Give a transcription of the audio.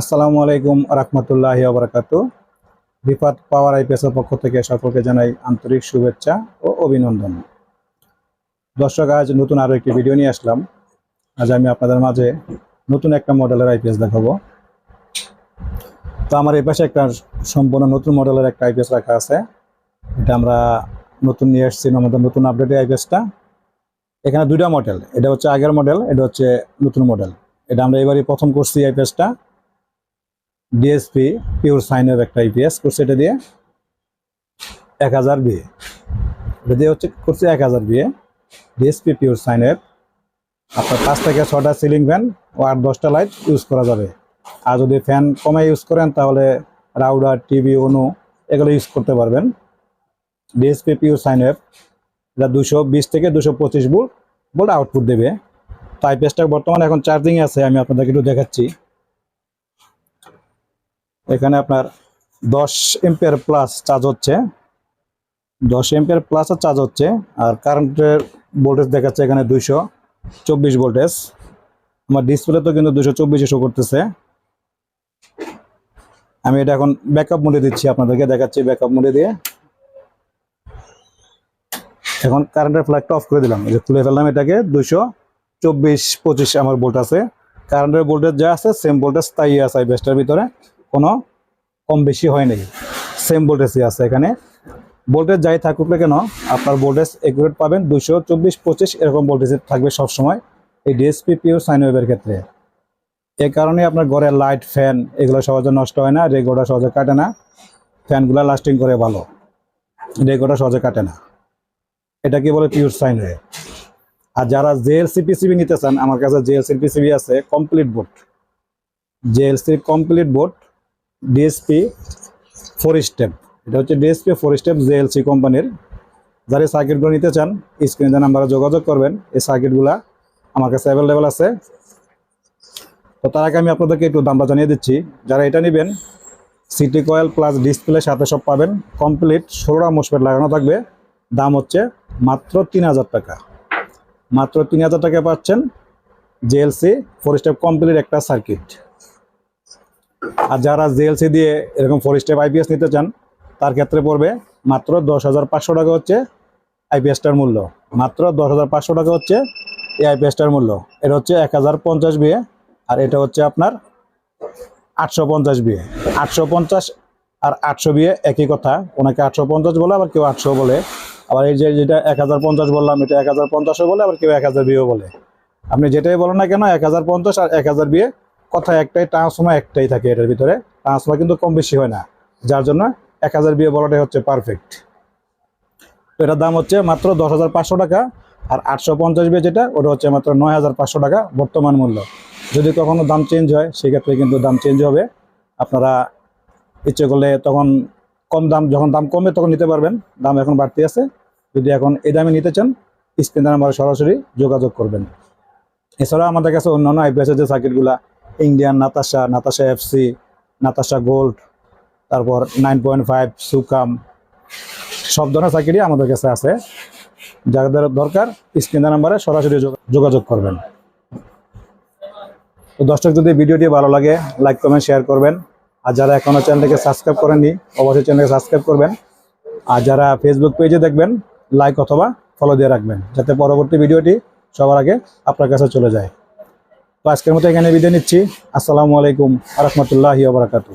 আসসালামু আলাইকুম রহমতুল্লাহ বরকাত রিফাত পাওয়ার আইপিএসের পক্ষ থেকে সকলকে জানাই আন্তরিক শুভেচ্ছা ও অভিনন্দন। দর্শক, আজ নতুন আরও একটি ভিডিও নিয়ে আসলাম। আজ আমি আপনাদের মাঝে নতুন একটা মডেলের আইপিএস দেখাবো। তো আমার এই পাশে একটা সম্পূর্ণ নতুন মডেলের একটা আইপিএস রাখা আছে। এটা আমরা নতুন নিয়ে এসেছি, আমাদের নতুন আপডেট আইপিএসটা। এখানে দুইটা মডেল, এটা হচ্ছে আগের মডেল, এটা হচ্ছে নতুন মডেল। এটা আমরা এবারই প্রথম করছি আইপিএসটা। ডিএসপি পিওর সাইনের একটা আইপিএস করছে এটা দিয়ে এক হাজার বিয়ে এটা দিয়ে হচ্ছে করছে এক হাজার বিয়ে ডিএসপি পিওর সাইনের আপনার পাঁচ থেকে ছটা সিলিং ফ্যান ও আট দশটা লাইট ইউজ করা যাবে। আর যদি ফ্যান কমে ইউজ করেন, তাহলে রাউডার টিভি অনু এগুলো ইউজ করতে পারবেন। ডিএসপি পিওর সাইনের এটা দুশো বিশ থেকে দুশো পঁচিশ ভোল্ট ভোল্ট আউটপুট দেবে। তাই আইপিএসটা বর্তমানে এখন চার্জিংয়ে আছে, আমি আপনাদেরকে একটু দেখাচ্ছি। এখানে আপনার দশ এম্পিয়ার প্লাস চার্জ হচ্ছে। দশ এম্পিয়ার প্লাস চার্জ হচ্ছে, আর কারেন্টের ভোল্টেজ দেখাচ্ছে এখানে দুইশো চব্বিশ ভোল্টেজ আমার ডিসপ্লে তো কিন্তু দুশো চব্বিশে শো করতেছে। আমি এটা এখন ব্যাকআপ মোডে দিচ্ছি আপনাদেরকে, দেখাচ্ছি ব্যাকআপ মোডে দিয়ে। এখন কারেন্টের ফ্ল্যাগটা অফ করে দিলাম। যে খুলে ফেললাম এটাকে দুশো চব্বিশ পঁচিশ আমার ভোল্ট আছে। কারেন্টের ভোল্টেজ যা আছে সেম ভোল্টেজ তাই আছে বেস্টার ভিতরে। কোনো কম বেশি হয় নাই। সেম ভোল্টেজই আছে এখানে। ভোল্টেজ যাই থাকুক না কেন, আপনার ভোল্টেজ একুরেট পাবেন দুশো চব্বিশ পঁচিশ, এরকম ভোল্টেজ থাকবে সবসময় এই ডিএসপি পিওর সাইন ওয়েভের ক্ষেত্রে। এই কারণে আপনার ঘরের লাইট ফ্যান এগুলো সহজে নষ্ট হয় না রেগোটা সহজে কাটে না। ফ্যানগুলো লাস্টিং করে ভালো। রেগোটা সহজে কাটে না। এটা কি বলে পিওর সাইন ওয়েভ আর যারা জেএলসি পিসিবি নিতে চান, আমার কাছে জেএলসি পিসিবি আছে complete board JLC complete board DSP four step এটা হচ্ছে DSP four step J JLC কোম্পানির। যারা এই সার্কিটগুলো নিতে চান স্ক্রিনে নাম্বারে যোগাযোগ করবেন। এই সার্কিটগুলা আমার কাছে অ্যাভেলেবেল আছে। তো তার আগে আমি আপনাদেরকে একটু দামটা জানিয়ে দিচ্ছি। যারা এটা নেবেন সিটি কয়েল প্লাস ডিসপ্লে সাথে সব পাবেন। কমপ্লিট ষোলোটা মোসপেট লাগানো থাকবে। দাম হচ্ছে মাত্র তিন হাজার টাকা। মাত্র তিন হাজার টাকা পাচ্ছেন জেএলসি ফোর স্টেপ কমপ্লিট একটা সার্কিট আর যারা জেএলসি দিয়ে এরকম ফোর স্টেপ আইপিএস নিতে চান, তার ক্ষেত্রে পড়বে মাত্র দশ হাজার পাঁচশো টাকা হচ্ছে আইপিএসটার মূল্য। মাত্র দশ হাজার পাঁচশো টাকা হচ্ছে এই আইপিএসটার মূল্য। এটা হচ্ছে এক হাজার পঞ্চাশ বিয়ে, আর এটা হচ্ছে আপনার আটশো পঞ্চাশ বিয়ে। আটশো পঞ্চাশ আর আটশো বিয়ে একই কথা। ওনাকে আটশো পঞ্চাশ বলে, আবার কেউ আটশো বলে। আবার এই যে যেটা এক হাজার পঞ্চাশ বললাম, এটা এক হাজার পঞ্চাশও বলে, আবার কেউ এক হাজার বিয়েও বলে। আপনি যেটাই বলেন না কেন, এক হাজার পঞ্চাশ আর এক হাজার বিয়ে কথা একটাই ট্রান্সফর্মার একটাই থাকে এটার ভিতরে। ট্রান্সফর্মার কিন্তু কম বেশি হয় না। যার জন্য এক হাজার বিয়ে বলাটাই হচ্ছে পারফেক্ট তো এটার দাম হচ্ছে মাত্র দশ হাজার পাঁচশো টাকা, আর আটশো পঞ্চাশ বিয়ে যেটা, ওটা হচ্ছে মাত্র নয় হাজার পাঁচশো টাকা বর্তমান মূল্য। যদি কখনো দাম চেঞ্জ হয়, সেক্ষেত্রে কিন্তু দাম চেঞ্জ হবে। আপনারা ইচ্ছে করলে তখন কম দাম, যখন দাম কমবে তখন নিতে পারবেন। দাম এখন বাড়তি আছে। যদি এখন এই দামে নিতে চান, স্ক্রিন নাম্বারে সরাসরি যোগাযোগ করবেন। এছাড়া আমাদের কাছে অন্যান্য আইপিএসের যে সার্কিটগুলা Indian Natasha Natasha FC, Natasha gold, তারপর নাইন পয়েন্ট ফাইভ সুকাম, সব ধরনের সার্কিটই আমাদের কাছে আছে। যাদের দরকার, স্ক্রিন নাম্বারে সরাসরি যোগাযোগ করবেন। তো দর্শক, যদি ভিডিওটি ভালো লাগে লাইক কমেন্ট শেয়ার করবেন। আর যারা এখনও চ্যানেলটাকে সাবস্ক্রাইব করেননি, অবশ্যই চ্যানেলকে সাবস্ক্রাইব করবেন। আর যারা ফেসবুক পেজে দেখবেন লাইক অথবা ফলো দিয়ে রাখবেন, যাতে পরবর্তী ভিডিওটি সবার আগে আপনার কাছে চলে যায়। তো আজকের মতো এখানে বিদায় নিচ্ছি। আসসালামু আলাইকুম আরহামতুল্লাহি আবরাকাতু